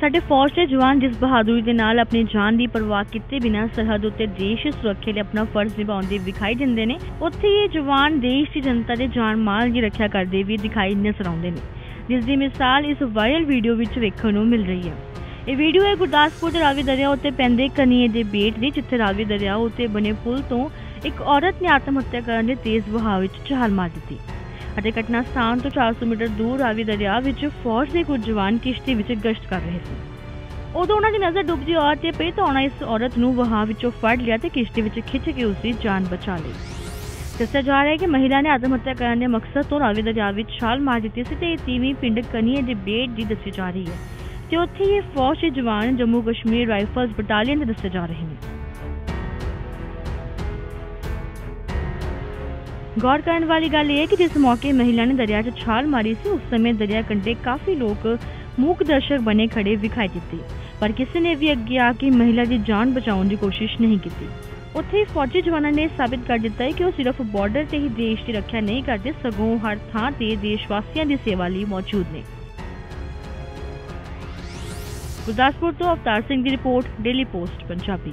ਸਾਡੇ ਫੌਜ ਦੇ ਜਵਾਨ ਜਿਸ ਬਹਾਦਰੀ ਦੇ ਨਾਲ ਆਪਣੀ ਜਾਨ ਦੀ ਪਰਵਾਹ ਕੀਤੇ ਬਿਨਾਂ ਸਰਹੱਦ ਉੱਤੇ ਦੇਸ਼ ਸੁਰੱਖਿਆ ਲਈ ਆਪਣਾ ਫਰਜ਼ ਨਿਭਾਉਂਦੇ ਵਿਖਾਈ ਦਿੰਦੇ ਨੇ, ਉੱਥੇ ਇਹ ਜਵਾਨ ਦੇਸ਼ ਦੀ ਜਨਤਾ ਦੇ ਜਾਨ ਮਾਲ ਦੀ ਰੱਖਿਆ ਕਰਦੇ ਵੀ ਦਿਖਾਈ ਨਜ਼ਰ ਆਉਂਦੇ ਨੇ। ਜਿਸ ਦੀ ਮਿਸਾਲ ਇਸ ਵਾਇਰਲ ਵੀਡੀਓ ਵਿੱਚ ਵੇਖਣ ਨੂੰ ਮਿਲ ਰਹੀ ਹੈ। ਇਹ ਵੀਡੀਓ ਹੈ ਗੁਰਦਾਸਪੁਰ ਦੇ ਰਾਵੀ ਦਰਿਆ ਉੱਤੇ ਪੈਂਦੇ ਕਨੀਏ ਦੇ ਬੇਟ ਦੀ, ਜਿੱਥੇ ਰਾਵੀ ਦਰਿਆ ਉੱਤੇ ਬਣੇ ਪੁਲ ਤੋਂ ਇੱਕ ਔਰਤ ਨੇ ਆਤਮ ਹੱਤਿਆ ਕਰਨ ਦੇ ਤੇਜ਼ ਵਹਾਅ ਵਿੱਚ ਛਾਲ ਮਾਰ ਦਿੱਤੀ। ਅਤੇ ਘਟਨਾ ਸਥਾਨ ਤੋਂ 400 ਮੀਟਰ ਦੂਰ ਰਾਵੀ ਦਰਿਆ ਵਿੱਚ ਫੌਜ ਦੇ ਕੁਝ ਜਵਾਨ ਕਿਸ਼ਤੀ ਵਿੱਚ ਗਸ਼ਤ ਕਰ ਰਹੇ ਸੀ ਉਦੋਂ ਉਹਨਾਂ ਦੀ ਨਜ਼ਰ ਡੁੱਬਦੀ ਔਰਤ ਤੇ ਪਈ ਤਾਂ ਉਹਨਾਂ ਇਸ ਔਰਤ ਨੂੰ ਵਹਾਅ ਵਿੱਚੋਂ ਫੜ ਲਿਆ ਤੇ ਕਿਸ਼ਤੀ ਵਿੱਚ ਖਿੱਚ ਕੇ ਉਸ ਦੀ ਜਾਨ ਬਚਾ ਲਈ। ਦੱਸਿਆ ਜਾ ਰਿਹਾ ਹੈ ਕਿ ਮਹਿਲਾ ਨੇ ਆਤਮ ਹੱਤਿਆ ਕਰਨ ਦੇ ਮਕਸਦ ਤੋਂ ਰਾਵੀ ਦਰਿਆ ਵਿੱਚ ਛਾਲ ਮਾਰ ਦਿੱਤੀ ਸੀ ਤੇ ਇਹ ਤੀਵੀਂ ਪਿੰਡ ਕਨੀਏ ਦੇ ਬੇਟ ਦੀ ਦੱਸੀ ਜਾ ਰਹੀ ਹੈ। ਤੇ ਉੱਥੇ ਇਹ ਫੌਜ ਦੇ ਜਵਾਨ ਜੰਮੂ ਕਸ਼ਮੀਰ ਰਾਈਫਲਸ ਬਟਾਲੀਅਨ ਦੇ ਦੱਸੇ ਜਾ ਰਹੇ ਨੇ। ਗੌਰ ਕਰਨ ਵਾਲੀ ਗੱਲ ਇਹ ਹੈ ਕਿ ਜਿਸ ਮੌਕੇ ਮਹਿਲਾ ਨੇ ਦਰਿਆ 'ਚ ਛਾਲ ਮਾਰੀ ਸੀ, ਉਸ ਸਮੇਂ ਦਰਿਆ ਕੰਢੇ ਕਾਫੀ ਲੋਕ ਮੂਕ ਦਰਸ਼ਕ ਬਣੇ ਖੜੇ ਵਿਖਾਈ ਦਿੱਤੇ। ਪਰ ਕਿਸੇ ਨੇ ਵੀ ਅੱਗੇ ਆ ਕੇ ਮਹਿਲਾ ਦੀ ਜਾਨ ਬਚਾਉਣ ਦੀ ਕੋਸ਼ਿਸ਼ ਨਹੀਂ ਕੀਤੀ। ਉੱਥੇ ਫੌਜੀ ਜਵਾਨਾਂ ਨੇ ਸਾਬਿਤ ਕਰ ਦਿੱਤਾ ਹੈ ਕਿ ਉਹ ਸਿਰਫ ਬਾਰਡਰ ਤੇ ਹੀ ਦੇਸ਼ ਦੀ ਰੱਖਿਆ ਨਹੀਂ ਕਰਦੇ, ਸਗੋਂ ਹਰ ਥਾਂ ਤੇ ਦੇਸ਼ ਵਾਸੀਆਂ ਦੀ ਸੇਵਾ ਲਈ ਮੌਜੂਦ ਨੇ। ਗੁਰਦਾਸਪੁਰ ਤੋਂ ਅਵਤਾਰ ਸਿੰਘ ਦੀ ਰਿਪੋਰਟ, ਡੇਲੀ ਪੋਸਟ, ਪੰਜਾਬੀ।